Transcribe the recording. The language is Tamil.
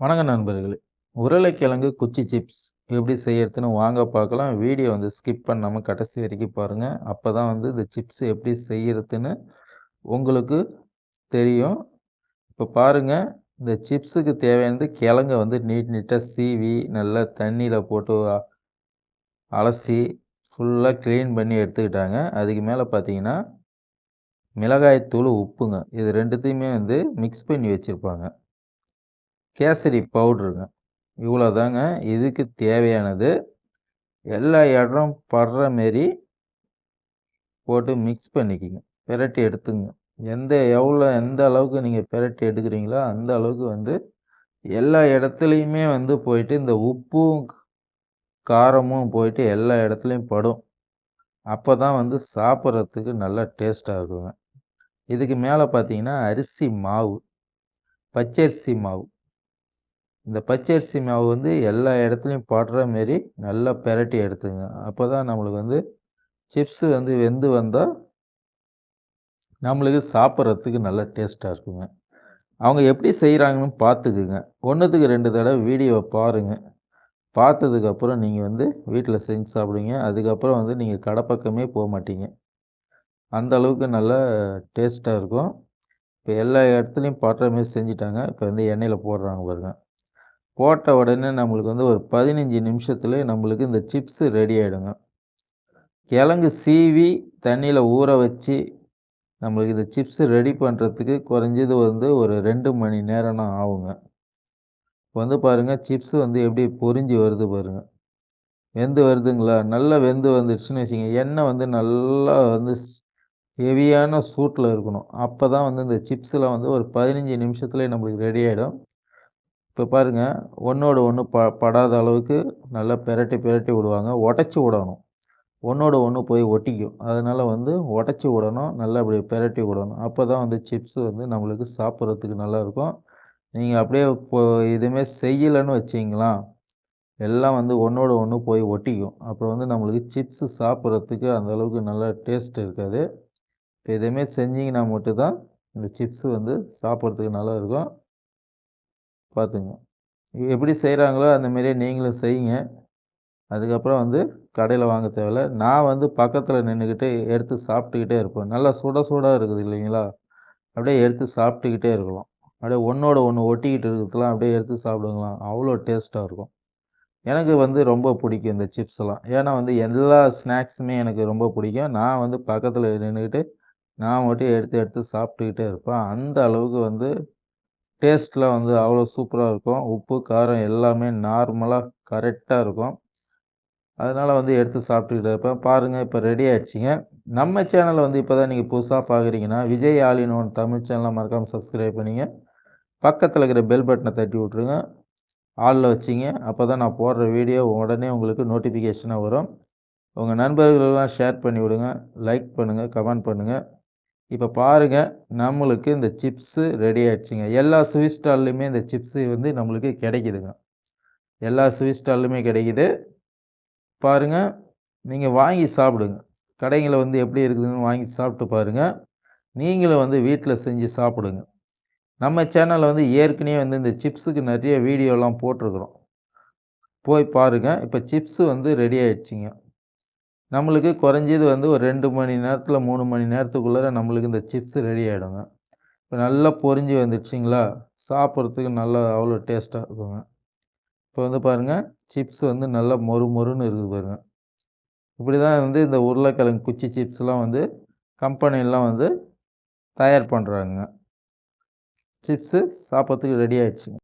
வணக்கம் நண்பர்களே. உருளைக்கிழங்கு குச்சி சிப்ஸ் எப்படி செய்யறதுன்னு வாங்க பார்க்கலாம். வீடியோ வந்து ஸ்கிப் பண்ணாமல் கடைசி வரைக்கும் பாருங்கள் அப்போ தான் வந்து இந்த சிப்ஸ் எப்படி செய்யறதுன்னு உங்களுக்கு தெரியும். இப்போ பாருங்கள் இந்த சிப்ஸுக்கு தேவையானது கிழங்கை வந்து நீட் நீட்டாக சீவி நல்லா தண்ணியில் போட்டு அலசி ஃபுல்லாக க்ளீன் பண்ணி எடுத்துக்கிட்டாங்க. அதுக்கு மேலே பார்த்தீங்கன்னா மிளகாய்த்தூள் உப்புங்க. இது ரெண்டுத்தையுமே வந்து மிக்ஸ் பண்ணி வச்சுருப்பாங்க. கேசரி பவுட்ருங்க இவ்வளோதாங்க இதுக்கு தேவையானது. எல்லா இடம் படுற மாரி போட்டு மிக்ஸ் பண்ணிக்கிங்க. பிரட்டி எடுத்துங்க. எந்த எவ்வளோ எந்த அளவுக்கு நீங்கள் பிரட்டி எடுக்கிறீங்களோ அந்த அளவுக்கு வந்து எல்லா இடத்துலையுமே வந்து போயிட்டு இந்த உப்பும் காரமும் போயிட்டு எல்லா இடத்துலையும் படும். அப்போ தான் வந்து சாப்பிட்றதுக்கு நல்லா டேஸ்ட்டாக இருக்குங்க இதுக்கு மேலே பார்த்தீங்கன்னா அரிசி மாவு பச்சரிசி மாவு. இந்த பச்சரிசி மாவு வந்து எல்லா இடத்துலையும் படுற மாரி நல்லா பிரட்டி எடுத்துங்க. அப்போ தான் நம்மளுக்கு வந்து சிப்ஸு வந்து வெந்து வந்தால் நம்மளுக்கு சாப்பிட்றதுக்கு நல்லா டேஸ்ட்டாக இருக்குங்க. அவங்க எப்படி செய்கிறாங்கன்னு பார்த்துக்குங்க ஒன்றுத்துக்கு ரெண்டு தடவை வீடியோவை பாருங்கள் பார்த்ததுக்கப்புறம் நீங்கள் வந்து வீட்டில் செஞ்சு சாப்பிடுங்க. அதுக்கப்புறம் வந்து நீங்கள் கடை பக்கமே போக மாட்டீங்க. அந்த அளவுக்கு நல்லா டேஸ்ட்டாக இருக்கும். இப்போ எல்லா இடத்துலையும் பாட்டுற மாரி செஞ்சுட்டாங்க. இப்போ வந்து எண்ணெயில் போடுறாங்க பாருங்கள் போட்ட உடனே நம்மளுக்கு வந்து ஒரு பதினஞ்சு நிமிஷத்துல நம்மளுக்கு இந்த சிப்ஸு ரெடி ஆகிடுங்க கிழங்கு சீவி தண்ணியில் ஊற வச்சு நம்மளுக்கு இந்த சிப்ஸு ரெடி பண்ணுறதுக்கு குறைஞ்சது வந்து ஒரு ரெண்டு மணி நேரம்னா ஆகுங்க. இப்போ வந்து பாருங்கள் சிப்ஸு வந்து எப்படி பொறிஞ்சி வருது பாருங்கள் வெந்து வருதுங்களா? நல்லா வெந்து வந்துடுச்சுன்னு வச்சுங்க எண்ணெய் வந்து நல்லா வந்து ஹெவியான சூட்டில் இருக்கணும். அப்போ தான் வந்து இந்த சிப்ஸில் வந்து ஒரு பதினஞ்சு நிமிஷத்துலேயே நம்மளுக்கு ரெடி ஆகிடும் இப்போ பாருங்கள் ஒன்றோட ஒன்று ப படாத அளவுக்கு நல்லா பிரட்டி பிரட்டி விடுவாங்க. உடச்சி விடணும். ஒன்றோட ஒன்று போய் ஒட்டிக்கும். அதனால் வந்து உடச்சி விடணும் நல்லா அப்படி பிரட்டி விடணும். அப்போ தான் வந்து சிப்ஸ் வந்து நம்மளுக்கு சாப்பிட்றதுக்கு நல்லாயிருக்கும். நீங்கள் அப்படியே இப்போ எதுவுமே செய்யலைன்னு வச்சிங்களா எல்லாம் வந்து ஒன்றோட ஒன்று போய் ஒட்டிக்கும். அப்புறம் வந்து நம்மளுக்கு சிப்ஸு சாப்பிட்றதுக்கு அந்த அளவுக்கு நல்லா டேஸ்ட் இருக்காது. இப்போ எதுவுமே செஞ்சிங்கன்னா மட்டும்தான் இந்த சிப்ஸு வந்து சாப்பிட்றதுக்கு நல்லா இருக்கும் பார்த்துங்க. எப்படி செய்கிறாங்களோ அந்த மாதிரியே நீங்களும் செய்யுங்க. அதுக்கப்புறம் வந்து கடையில் வாங்க தேவையில்ல. நான் வந்து பக்கத்தில் நின்றுக்கிட்டு எடுத்து சாப்பிட்டுக்கிட்டே இருப்பேன். நல்லா சுட சுடாக இருக்குது இல்லைங்களா? அப்படியே எடுத்து சாப்பிட்டுக்கிட்டே இருக்கலாம். அப்படியே ஒன்றோட ஒன்று ஒட்டிக்கிட்டு இருக்கிறதுலாம் அப்படியே எடுத்து சாப்பிடுங்களாம். அவ்வளோ டேஸ்ட்டாக இருக்கும். எனக்கு வந்து ரொம்ப பிடிக்கும் இந்த சிப்ஸ்லாம் ஏன்னா வந்து எல்லா ஸ்நாக்ஸுமே எனக்கு ரொம்ப பிடிக்கும். நான் வந்து பக்கத்தில் நின்றுக்கிட்டு நான் மட்டும் எடுத்து எடுத்து சாப்பிட்டுக்கிட்டே இருப்பேன். அந்த அளவுக்கு வந்து டேஸ்ட்லாம் வந்து அவ்வளோ சூப்பராக இருக்கும். உப்பு காரம் எல்லாமே நார்மலாக கரெக்டாக இருக்கும். அதனால் வந்து எடுத்து சாப்பிட்டுக்கிட்டு இருப்பேன். பாருங்கள் இப்போ ரெடி ஆகிடுச்சிங்க நம்ம சேனலை வந்து இப்போ தான் நீங்கள் புதுசாக பார்க்குறீங்கன்னா விஜய் ஆலின் ஒன் தமிழ் சேனலை மறக்காமல் சப்ஸ்கிரைப் பண்ணிங்க. பக்கத்தில் இருக்கிற பெல் பட்டனை தட்டி விட்ருங்க ஆளில் வச்சிங்க. அப்போ தான் நான் போடுற வீடியோ உடனே உங்களுக்கு நோட்டிஃபிகேஷனாக வரும். உங்கள் நண்பர்களெல்லாம் ஷேர் பண்ணி விடுங்க. லைக் பண்ணுங்கள் கமெண்ட் பண்ணுங்கள் இப்போ பாருங்கள் நம்மளுக்கு இந்த சிப்ஸு ரெடி ஆயிடுச்சுங்க. எல்லா ஸ்வீட் ஸ்டால்லையுமே இந்த சிப்ஸு வந்து நம்மளுக்கு கிடைக்குதுங்க. எல்லா ஸ்வீட் ஸ்டால்லையுமே கிடைக்குது. பாருங்கள் நீங்கள் வாங்கி சாப்பிடுங்க. கடைங்களில் வந்து எப்படி இருக்குதுன்னு வாங்கி சாப்பிட்டு பாருங்கள் நீங்களும் வந்து வீட்டில் செஞ்சு சாப்பிடுங்க. நம்ம சேனலில் வந்து ஏற்கனவே வந்து இந்த சிப்ஸுக்கு நிறைய வீடியோலாம் போட்டிருக்கிறோம். போய் பாருங்கள் இப்போ சிப்ஸு வந்து ரெடி ஆயிடுச்சிங்க. நம்மளுக்கு குறைஞ்சது வந்து ஒரு ரெண்டு மணி நேரத்தில் மூணு மணி நேரத்துக்குள்ளே நம்மளுக்கு இந்த சிப்ஸு ரெடி ஆகிடுங்க இப்போ நல்லா பொரிஞ்சு வந்துடுச்சிங்களா? சாப்பிட்றதுக்கு நல்லா அவ்வளோ டேஸ்ட்டாக இருக்குங்க. இப்போ வந்து பாருங்கள் சிப்ஸ் வந்து நல்லா மொறு மொறுன்னு இருக்குது பாருங்கள் இப்படி தான் வந்து இந்த உருளைக்கிழங்கு குச்சி சிப்ஸ்லாம் வந்து கம்பெனிலாம் வந்து தயார் பண்ணுறாங்க சிப்ஸு சாப்பிட்றதுக்கு ரெடி ஆகிடுச்சிங்க